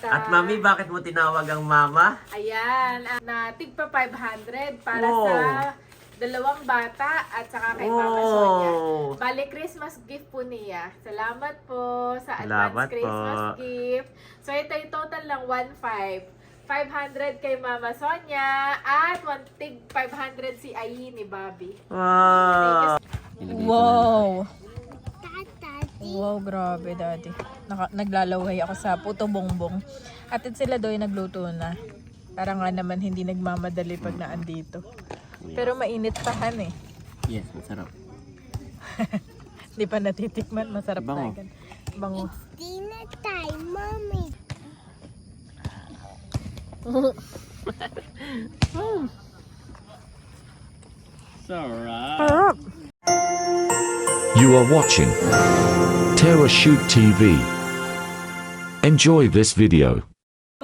At mami, bakit mo tinawag ang mama? Ayan, ah, na tigpa 500 para Wow. sa dalawang bata at saka kay Mama Sonia. Oh. Bale, Christmas gift po niya. Salamat po sa Salamat advance Christmas po. gift. So, ito yung total lang 1.5. 500 kay Mama Sonia at 1 tig 500 si Ayi ni Bobby. Wow! Wow! Wow, grabe, daddy. Naka, naglalaway ako sa puto bongbong. At sila doy nagluto na. Para nga naman hindi nagmamadali pag naandito. Pero mainit pa han eh. Yes, masarap. Hindi pa natitikman, masarap Bango. na agad. Bango. Dinner time, mommy. Sarap! Sarap! You are watching Terra Shoot TV. Enjoy this video.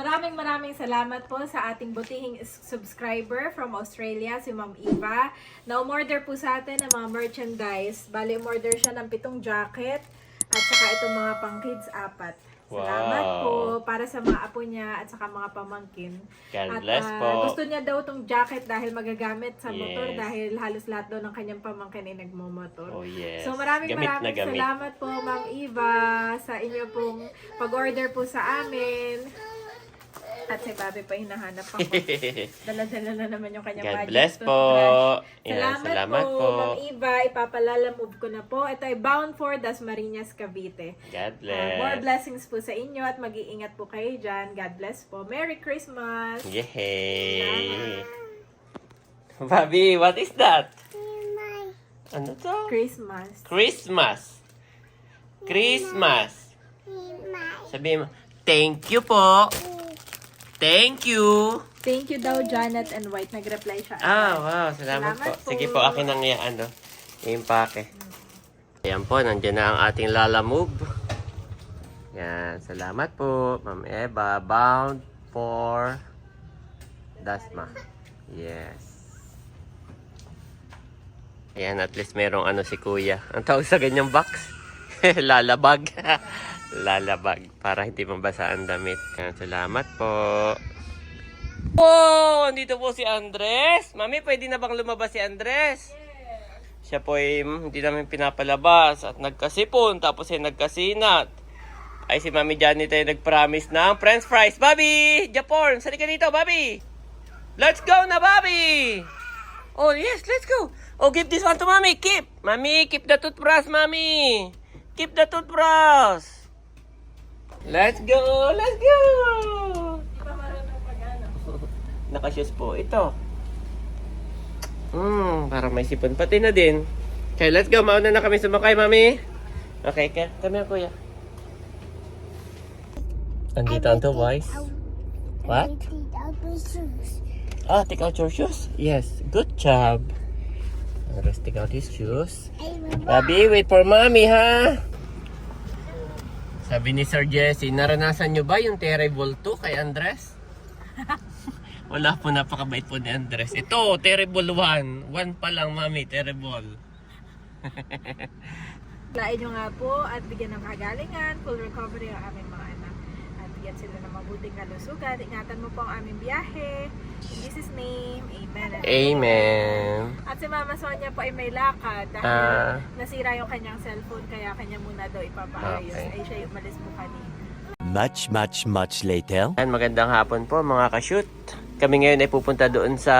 Maraming maraming salamat po sa ating butihing subscriber from Australia, si Ma'am Eva. Na umorder po sa atin ng mga merchandise. Bali, umorder siya ng pitong jacket at saka itong mga pang kids apat. Salamat Wow. po para sa mga apo niya at saka mga pamangkin. God at bless ah, po. gusto niya daw itong jacket dahil magagamit sa motor Yes. dahil halos lahat daw ng kanyang pamangkin ay nagmumotor. Oh yes. So maraming gamit maraming gamit. salamat po Ma'am Eva sa inyo pong pag-order po sa amin. At si Bobby pa hinahanap ako. Dala-dala na naman yung kanyang God magic bless po. Yan, Salamat, salamat po, po. Ma'am Eva. Ipapalalamove ko na po. Ito ay bound for Dasmariñas, Cavite. God Uh, bless. more blessings po sa inyo at mag-iingat po kayo dyan. God bless po. Merry Christmas! Yay! Bobby, what is that? Ano to? Christmas. Christmas. Christmas. Sabi mo, thank you po. Thank you. Thank you daw, Janet and White. Nag-reply siya. Ah, wow. Salamat, Salamat po. po. Sige po, akin ang iya, ano, impake. Ayan po, nandiyan na ang ating Lala Move. Yan, salamat po, Ma'am Eva. Bound for Dasma. Yes. Ayan, at least merong ano si Kuya. Ang tawag sa ganyang box? Lalabag. Lalabag. Para hindi mabasa ang damit. Salamat po. Oh, andito po si Andres. Mami, pwede na bang lumabas si Andres? Siya po ay mm, hindi namin pinapalabas at nagkasipon tapos ay nagkasinat. Ay si Mami Janet ay nag-promise ng french fries. Bobby! Japon! Sali ka dito, Bobby! Let's go na, Bobby! Oh, yes, let's go! Oh, give this one to Mami. Keep! Mami, keep the toothbrush, Mami! Keep the toothbrush! Let's go! Let's go! Nakashoes po ito. Hmm, parang may sipon pati na din. Okay, let's go. Mauna na kami sumakay, mami. Okay, ka kami ang kuya. Andito ang boys. What? Ah, take out your shoes? Yes, good job. Let's take out his shoes. Bobby, wait for mommy, ha? Sabi ni Sir Jesse, naranasan nyo ba yung terrible 2 kay Andres? Wala po, napakabait po ni Andres. Ito, terrible 1. 1 pa lang, mami, terrible. Lain nyo nga po at bigyan ng kagalingan, full recovery ang aming mga anak. At bigyan sila ng mabuting kalusugan. Ingatan mo po ang aming biyahe. In Jesus' name, Amen. and Amen. At si Mama Sonia po ay may lakad dahil Ah. nasira yung kanyang cellphone kaya kanya muna daw ipapaayos. Okay. Ay siya yung umalis po kanina. Much, much, much later. Ayan, magandang hapon po mga ka-shoot. Kami ngayon ay pupunta doon sa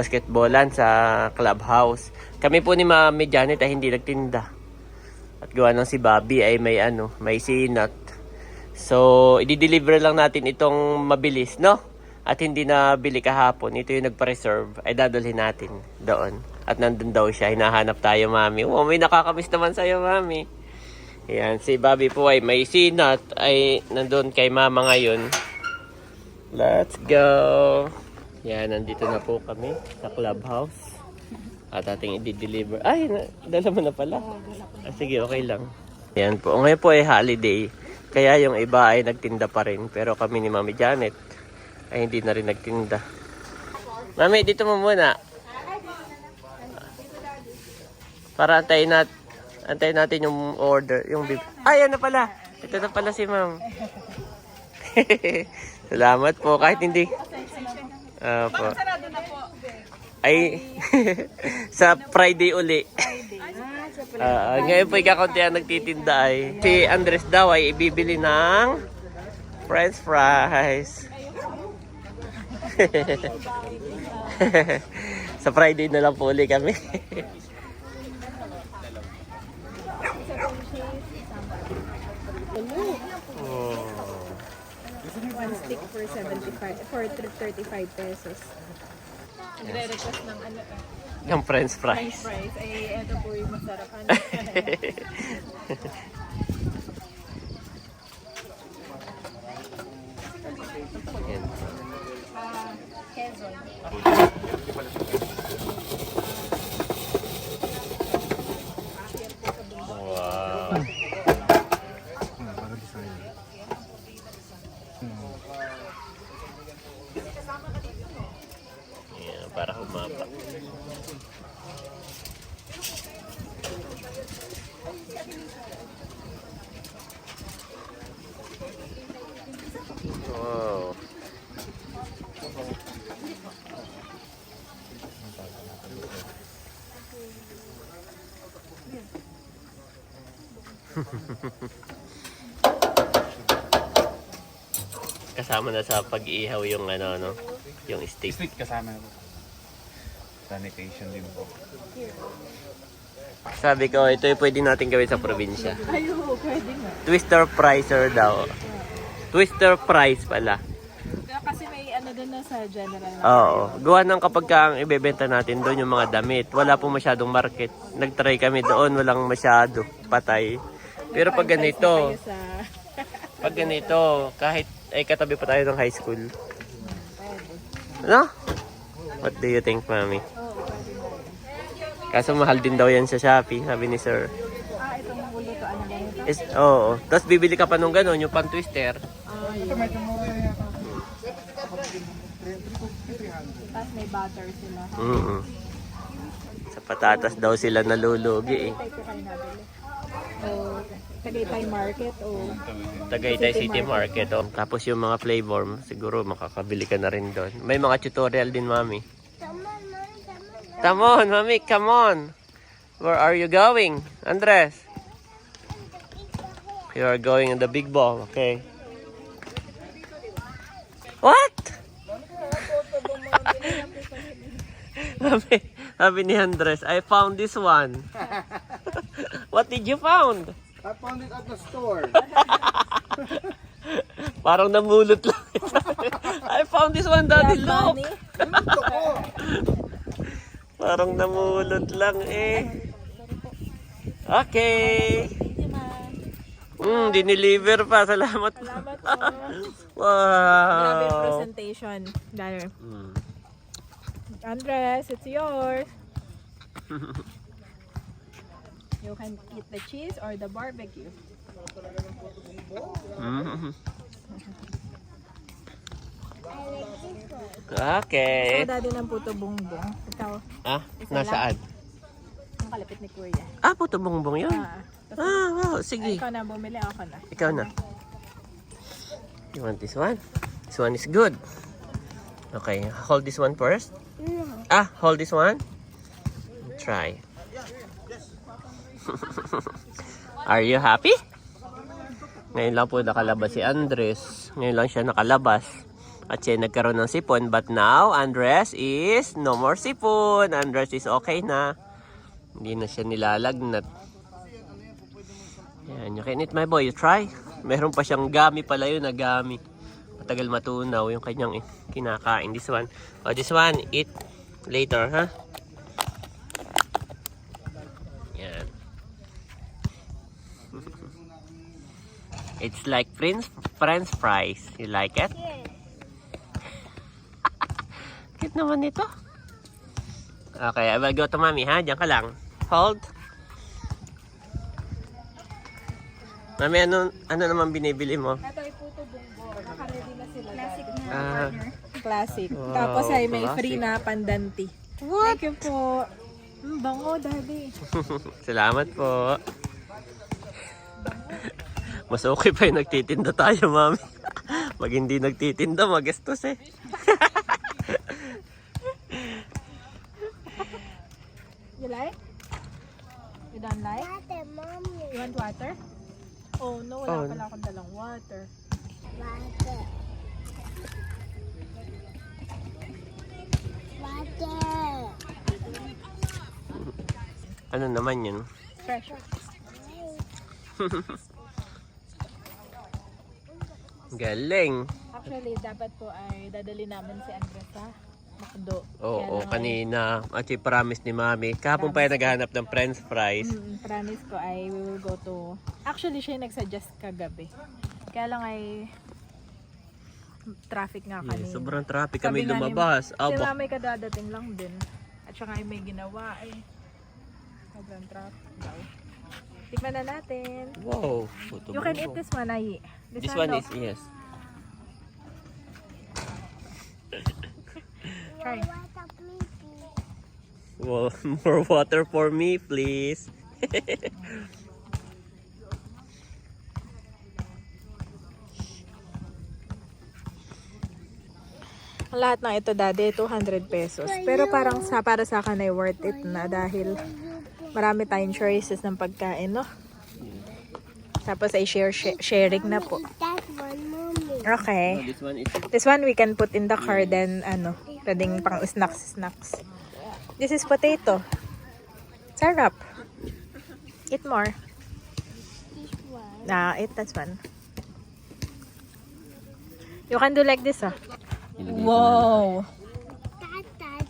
basketballan sa clubhouse. Kami po ni Mami Janet ay hindi nagtinda. At gawa ng si Bobby ay may ano, may sinat. So, i-deliver lang natin itong mabilis, no? At hindi na bili kahapon. Ito yung nagpa-reserve. Ay dadalhin natin doon. At nandun daw siya. Hinahanap tayo, Mami. Oh, may nakakamiss naman sa'yo, Mami. Yan, si Bobby po ay may sinat. Ay nandun kay Mama ngayon. Let's go! Yan, nandito na po kami sa clubhouse. At ating i-deliver. Ay, dala mo na pala. Ah, sige, okay lang. Yan po. Ngayon po ay holiday. Kaya yung iba ay nagtinda pa rin. Pero kami ni Mami Janet ay hindi na rin nagtinda. Mami, dito mo muna. Para antayin, nat antayin natin yung order. Yung bib- Ay, na pala. Ito na pala si Ma'am. Salamat po. Kahit hindi. Opo. Po. Ay, sa Friday uli. Ah, ngayon po ikakunti ang nagtitinda ay. Si Andres daw ay ibibili ng french fries. sa Friday na lang po uli kami. oh. One stick for 75, for 35 pesos. Nagre-request ng ano eh. Yung french French fries. fries. Eh, ito po yung masarap. Ano? Yan. Wow. Yan, para humaba. Wow. Kasama na sa pag-ihaw yung ano, no? Yung steak. Sweet kasama po. Sanitation din po. Sabi ko, ito yung pwede natin gawin sa probinsya. Ay, oo, pwede nga. Twister Pricer daw. Twister Price pala. Kasi may ano doon na sa general na. Oo. Gawa ng kapag ka ang ibebenta natin doon yung mga damit. Wala po masyadong market. Nag-try kami doon, walang masyado. Patay. Pero pag ganito, pag ganito, kahit ay katabi pa tayo ng high school. Ano? What do you think, mami? Kaso mahal din daw yan sa Shopee, sabi ni sir. Ah, itong bulutuan na ganito. Is, oo. Tapos bibili ka pa nung gano'n, yung pan twister. Ah, yun. Tapos may butter sila. Mm Sa patatas daw sila nalulugi eh. Type ko kayo nabili. O, Tagaytay Market o... Tagaytay City Market. Oh. Tapos yung mga flavor, siguro makakabili ka na rin doon. May mga tutorial din, mami. Come on, mami, come on. Where are you going? Andres? You are going in the big ball, okay. What? sabi, sabi ni Andres, I found this one. What did you found? I found it at the store. Parang namulot lang. I found this one, daddy, look. Parang namulot lang eh. Okay. Mm, dineliver pa. Salamat. Salamat po. Grabe yung Wow. presentation. Dahil, Mm. Andres, it's yours. you can eat the cheese or the barbecue. Mm. Okay. daddy ng puto bongbong. Ikaw, Ah, nasaan? ang kalapit ni Kuya. Ah, puto bongbong yun. Ah, tapos, Ah, wow. ay, Sige. ikaw na bumili, ako na. Ikaw na. You want this one? This one is good. Okay, hold this one first. Ah, hold this one. Try. Are you happy? Ngayon lang po nakalabas si Andres. Ngayon lang siya nakalabas. At siya nagkaroon ng sipon. But now, Andres is no more sipon. Andres is okay na. Hindi na siya nilalagnat. Yan, you can eat my boy. You try. Meron pa siyang gami pala yun na gami. Matagal matunaw yung kanyang kinakain. This one. Oh, this one, eat later, ha? Yan. It's like French, French fries. You like it? Cute naman ito. Okay, I will go to mommy, ha? Diyan ka lang. Hold. Mami, ano, ano naman binibili mo? Ito ay puto bongbong. Nakaready na sila. Classic na. Ah, Classic. Wow, Tapos ay may classic. free na pandanti. What? Thank you po. Mm, bango, daddy. salamat po. Mas okay pa yung nagtitinda tayo, mami. Pag hindi nagtitinda, magastos eh. You like? You don't like? Ate, mommy. You want water? Oh no, wala Oh. pala akong dalang water. Water. Water. Ano naman yun? Fresh. Galing. Actually, dapat po ay dadali namin si Andres sa McDo. Oo, ay- kanina. At yung promise ni Mami. Kahapon pa yung naghahanap ng french fries. Mm, promise ko ay we will go to... Actually, siya yung nag-suggest kagabi. Kaya lang ay traffic nga kanina. Yeah, sobrang traffic Sabi kami nga ni- lumabas. Si Aba. mami kadadating lang din. At saka ay may ginawa ay sobrang traffic daw. Tikman na natin. Wow. Puto You can eat this one, Ayi. This one no? is, yes. Try. Well, more water for me, please. Lahat ng ito, daddy, 200 pesos. Pero parang sa para sa akin ay worth it na dahil marami tayong choices ng pagkain, no? Tapos ay share, share sharing na po. Okay. this one is This one we can put in the car then ano, pwedeng pang snacks snacks. This is potato. Sarap. Eat more. Nah, eat that one. You can do like this ah. Wow.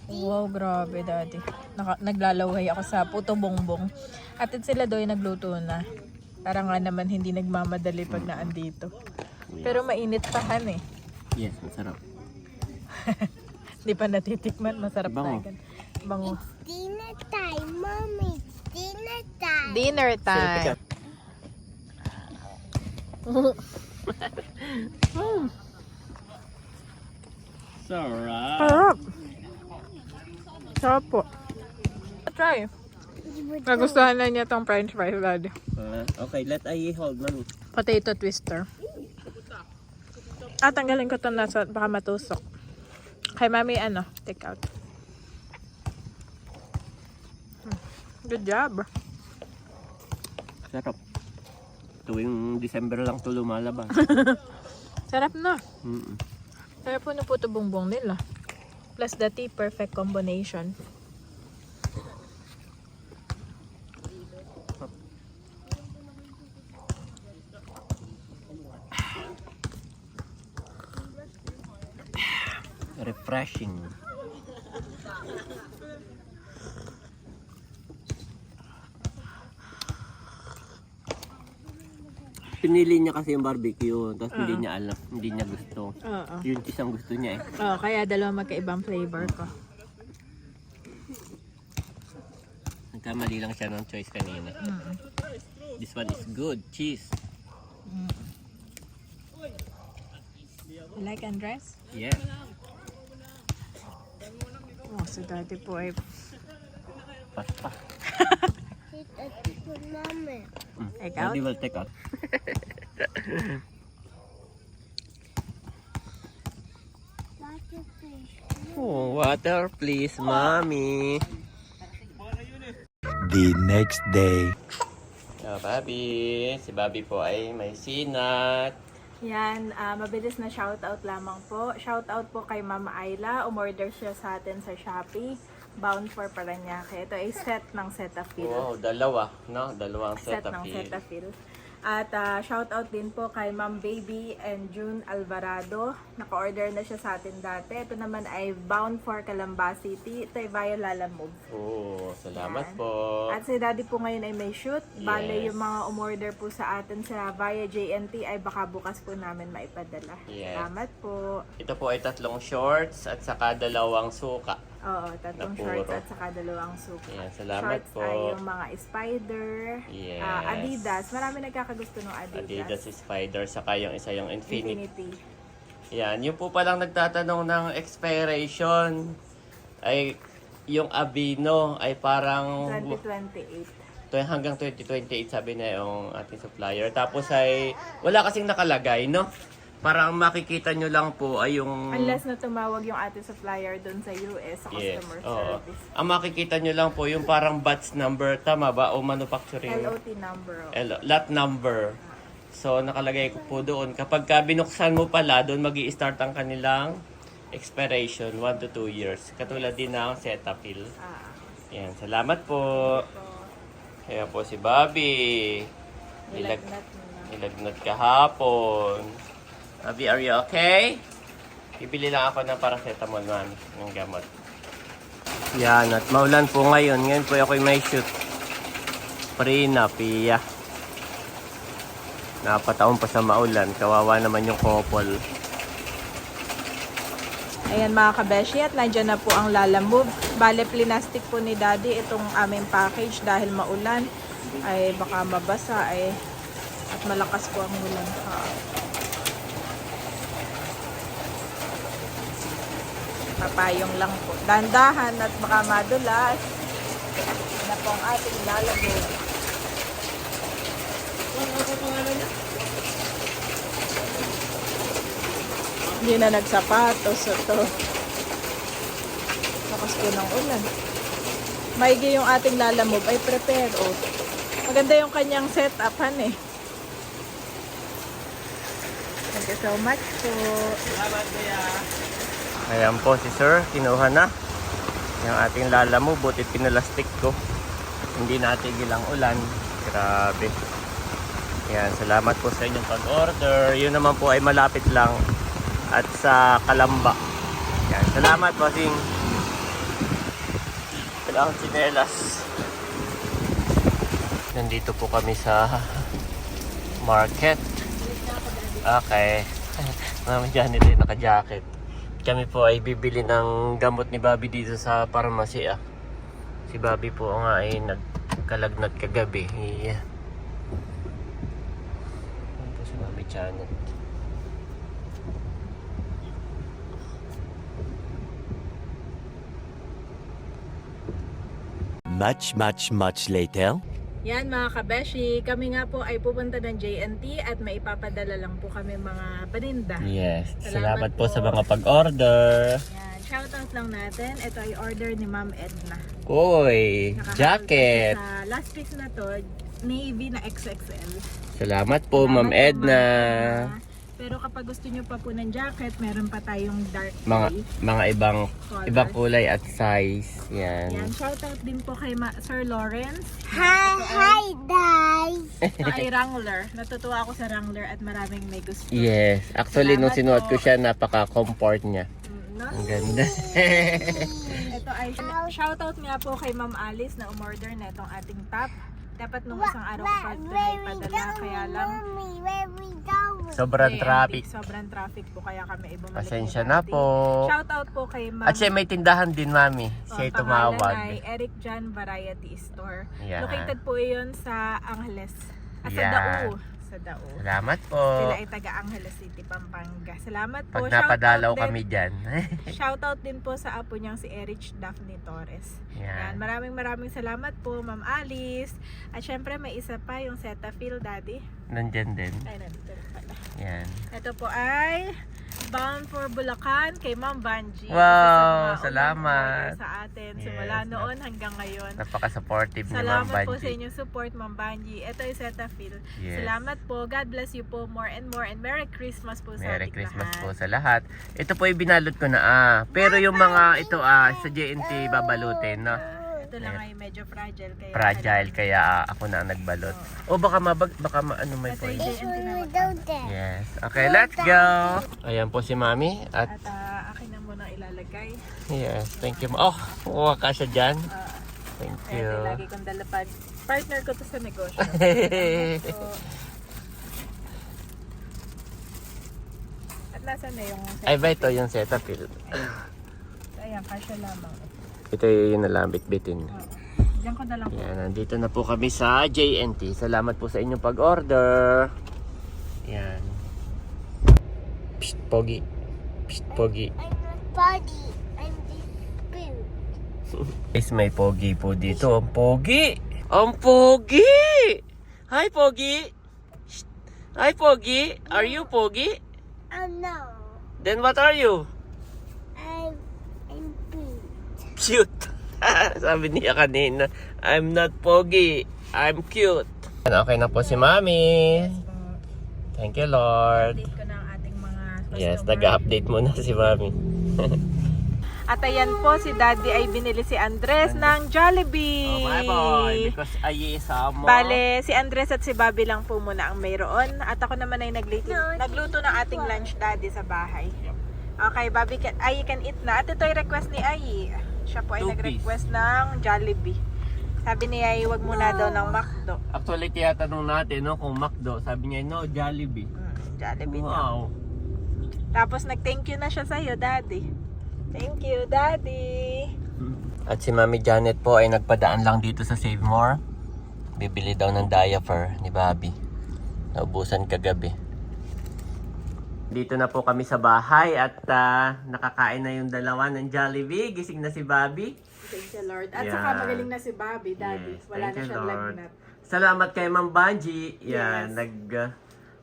Wow, grabe daddy. Naka, naglalaway ako sa puto bongbong. At sila doy nagluto na. Para nga naman hindi nagmamadali pag naandito. Pero mainit pa han eh. Yes, masarap. Hindi pa natitikman. Masarap Bango. na agad. Bango. Dinner time, mommy. Dinner time. Dinner time. Sarap. Sarap. Sarap po. Try. Nagustuhan na niya tong french fries, daddy. Uh, okay, let I hold, mami. Potato twister. Ah, tanggalin ko to nasa, baka matusok. Kay mami, ano, take out. Hmm. Good job. Sarap. Tuwing December lang to lumalabas. Sarap na. Mm-mm. Sarap po na puto bongbong nila. Plus the tea, perfect combination. Refreshing. Pinili niya kasi yung barbecue, tapos hindi niya alam, hindi niya gusto. Oo. Yung cheese ang gusto niya eh. Oh, kaya dalawa magkaibang flavor ko. Nagkamali lang siya ng choice kanina. This one is good, cheese. You like Andres? Yeah. Oh, so dati po ay Pasta. Take out. Daddy will take out. Water, please. Oh, water please, mommy. The next day. So, Bobby. Si Bobby po ay may sinat. Yan, ah, mabilis na shoutout lamang po. Shoutout po kay Mama Ayla. Umorder siya sa atin sa Shopee. Bound for Paranaque. Ito ay set ng Cetaphil. Wow, dalawa, no? Dalawang set set, ng of Cetaphil. At ah, shoutout din po kay Ma'am Baby and June Alvarado. Naka-order na siya sa atin dati. Ito naman ay Bound for Calamba City. Ito ay via Lalamove. Oh, salamat Yan. po. At si Daddy po ngayon ay may shoot. Bale, Yes. yung mga umorder po sa atin sa via JNT ay baka bukas po namin maipadala. Yes. Salamat po. Ito po ay tatlong shorts at saka dalawang suka. Oo, tatlong Na puro. shorts at saka dalawang suka. Yan, salamat shorts po. ay yung mga spider, Yes. ah, Adidas. Marami nagkakagusto ng Adidas. Adidas Spider, saka yung isa yung Infinity. Infinity. Yan, yung po palang nagtatanong ng expiration ay yung Avino ay parang 2028. to hanggang 2028 sabi na yung ating supplier. Tapos ay wala kasing nakalagay, no? Parang makikita nyo lang po ay yung... Unless na tumawag yung ating supplier doon sa US sa Yes, customer oo. service. Ang makikita nyo lang po yung parang batch number, tama ba? O manufacturing? LOT number. oh. L- lot number. So, nakalagay ko po doon. Kapag ka binuksan mo pala, doon mag start ang kanilang expiration, 1 to 2 years. Katulad din ng Cetaphil. Ah, Yan, salamat po. Kaya po si Bobby. Nilag nilagnat nilagnat kahapon. Bobby, are you okay? Bibili lang ako ng paracetamol, mami, ng gamot. Yan, at maulan po ngayon. Ngayon po ako'y may shoot. Prina, Pia. Napataon pa sa maulan. Kawawa naman yung couple. Ayan mga kabeshi at nandyan na po ang Lala Move. Bale, plinastic po ni Daddy itong aming package dahil maulan. Ay baka mabasa ay at malakas po ang ulan. Ha. Papayong lang po. Dandahan at baka madulas. Yan na po ang ating Lala Move. Hindi na nagsapatos. Ito. Lakas po ng ulan. Maigi yung ating lalamove ay prepare. Oh. Maganda yung kanyang setup, han eh. Thank you so much po. Ayan po si sir, kinuha na. Yung ating lala mo, buti pinalastik ko. Hindi natigil ang ulan. Grabe. Yan, salamat po sa inyong pag-order. Yun naman po ay malapit lang at sa Kalamba. Yan, salamat po sing. Kailangan sinelas. Nandito po kami sa market. Okay. Mami Janet ay naka-jacket. Kami po ay bibili ng gamot ni Bobby dito sa pharmacy ah. Si Bobby po nga ay nagkalagnat kagabi. Yeah. Ayan po si Mami Janet. Much, much, much later. Yan mga kabeshi, kami nga po ay pupunta ng JNT at may ipapadala lang po kami mga paninda. Yes. Salamat, Salamat po po. sa mga pag-order. Yan, shoutout lang natin. Ito ay order ni Ma'am Edna. Uy, Nakaka- jacket. Sa last piece na to, navy na XXL. Salamat po, Ma'am Edna. Ma'am Edna. Pero kapag gusto nyo pa po ng jacket, meron pa tayong dark Mga gray. mga ibang Colors. ibang kulay at size. Yan. Yan, shoutout din po kay Ma- Sir Lawrence. Hi, hi, guys. Ito ay Wrangler. Natutuwa ako sa Wrangler at maraming may gusto. Yes. Actually, nung sinuot ko po. siya, napaka-comfort niya. Mm, No? Ang ganda. Ito ay shoutout nga po kay Ma'am Alice na umorder na itong ating top. Dapat nung isang araw ko pa ito na ipadala. Kaya lang? Sobrang JNT, traffic. Sobrang traffic po kaya kami ay bumalik. Pasensya na po. Shoutout po kay Ma'am. At siya may tindahan din, Mami. Oh, Siya pangalan tumawag. ay Eric John Variety Store. Located po iyon sa Angeles. Ah, sa Yan. Dao. Sa Dao. Salamat po. Sila ay taga Angeles City, Pampanga. Salamat po. Pag napadalaw kami dyan. Shoutout din po sa apo niyang si Erich Daphne Torres. Yan. Yan. Maraming maraming salamat po, Ma'am Alice. At syempre may isa pa yung Cetaphil, Daddy. Nandyan din. Ay, nandito pala. Yan. Ito po ay Bound for Bulacan kay Ma'am Banji. Wow, salamat. sa atin. Yes, Simula noon hanggang ngayon. Napaka-supportive ni Ma'am Salamat po sa Banji. inyong support, Ma'am Banji. Ito ay Cetaphil. Yes. Salamat po. God bless you po more and more. And Merry Christmas po sa Merry Christmas lahat. po sa lahat. Ito po ay binalot ko na ah. Pero yung mga ito ah, sa JNT babalutin, no? Ito lang ay medyo fragile. Kaya Fragile kaya ah, ako na ang nagbalot. O baka mabag, baka ma, ano may point. There. Yes. Okay, let's go. Ayan po si Mami at At ah, akin na muna ilalagay. yes, thank you. Oh, kuha ka siya dyan. Ah, Thank you. lagi kong dalapag. Partner ko to sa negosyo. So, at nasa na yung Ay ba ito yung Cetaphil? Ayan, kasya lamang. Ito yung nalambit bitin. Oo. Diyan ko na lang. Yan, nandito na po kami sa JNT. Salamat po sa inyong pag-order. Yan. Psst, pogi. Psst, pogi. I'm not body. I'm. Is may pogi po dito. Ang pogi! Ang pogi! Hi, pogi! Shh. Hi, pogi! Are you pogi? Oh no. Then what are you? I'm, I'm pink. Cute. Sabi niya kanina, I'm not pogi, I'm cute. Okay na po si Mami. Thank you, Lord. Update ko na ang ating mga customer. Yes, nag-update muna si Mami. At ayan po, si Daddy ay binili si Andres ng Jollibee. Oh, my boy, because I isa mo. Bale, si Andres at si Bobby lang po muna ang mayroon. At ako naman ay nagluto, nagluto ng ating lunch daddy sa bahay. Okay, Bobby, can, Ayi can eat na. At ito ay request ni Ayi. Siya po ay Two nag-request ng Jollibee. Sabi ni Ayi, wag muna daw ng McDo. Actually, tinatanong natin no, kung McDo. Sabi niya, no, Jollibee. Mm, Jollibee daw. Wow. Tapos nag-thank you na siya sa'yo, Daddy. Thank you, Daddy. At si Mami Janet po ay nagpadaan lang dito sa Save More. Bibili daw ng diaper ni Bobby. Naubusan kagabi. Dito na po kami sa bahay at ah, nakakain na yung dalawa ng Jollibee. Gising na si Bobby. Thank you, Lord. At Yeah. saka magaling na si Bobby, Daddy. Yes, Wala thank na siyang lagnat. Salamat kay Ma'am Banji. Yan, Yes. nag uh,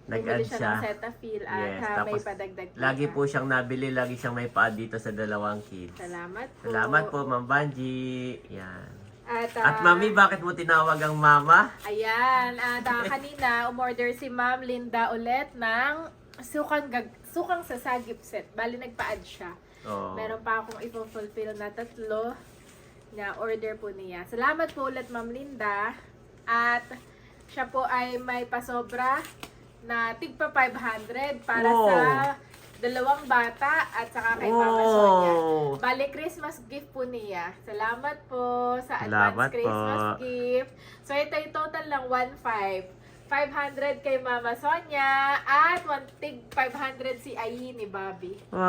nag-add siya siya. ng Cetaphil at Yes, ah, may tapos padagdag pa Lagi po siyang nabili, lagi siyang may pa dito sa dalawang kids. Salamat po. Salamat po, Ma'am Banji. Yan. At, At ah, Mami, bakit mo tinawag ang mama? Ayan, at ah, kanina umorder si Ma'am Linda ulit ng sukang gag sukang sasagip set. Bali nagpa-add siya. Oh. Meron pa akong ipo-fulfill na tatlo na order po niya. Salamat po ulit Ma'am Linda. At siya po ay may pasobra na tigpa 500 para Wow. sa dalawang bata at saka kay Mama Sonia. Wow. Bali, Christmas gift po niya. Salamat po sa Salamat advance Christmas po. gift. So, ito yung total lang 1.5. 500 kay Mama Sonia at 1 tig 500 si Ayi ni Bobby. Wow.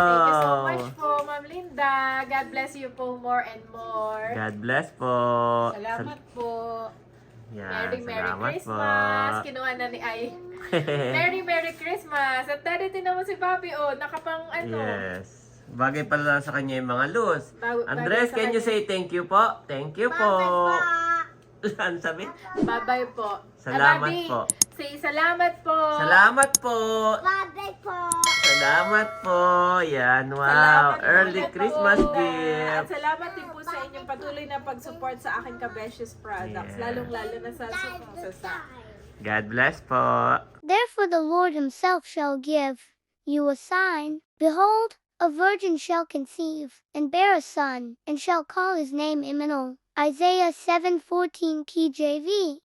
Thank you so much po, Ma'am Linda. God bless you po more and more. God bless po. Salamat po. Yan, Merry, Merry salamat Christmas. po. Kinuha na ni Ay. Merry, Merry Christmas. At dati din naman si Bobby, oh, nakapang ano. yes. Bagay pala sa kanya yung mga. Bag- Andres, can you say thank you po? Thank you po. Ano sabi? Bye-bye po. Salamat Bobby, po. Say salamat po. Salamat po. Bye po. Salamat po. Yan, wow. Salamat po Early ulit, Christmas Linda. At gift. salamat din po sa inyong patuloy na pag-support sa aking Kabeshes products. Yeah. Lalong-lalo na sa sukong sasa. God bless po. Therefore the Lord himself shall give you a sign. Behold, a virgin shall conceive, and bear a son, and shall call his name Immanuel. Isaiah 7:14 KJV.